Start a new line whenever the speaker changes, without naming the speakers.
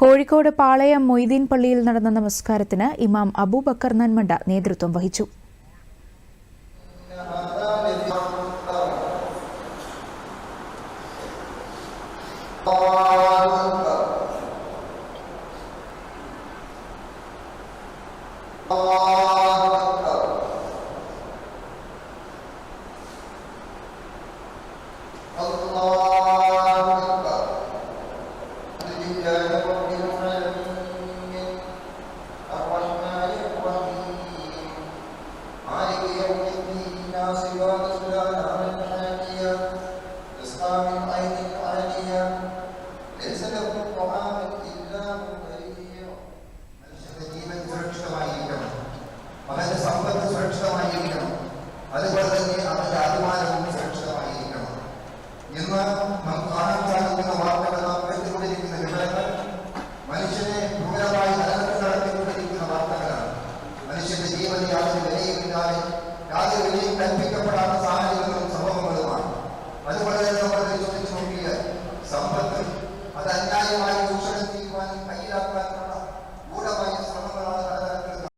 കോഴിക്കോട് പാളയം മൊയ്തീൻ പള്ളിയിൽ നടന്ന നമസ്കാരത്തിന് ഇമാം അബൂബക്കർ നന്മണ്ട നേതൃത്വം വഹിച്ചു
Allah. வெளியே வந்து வெளியே இருந்தாலே யாரும் வெளியே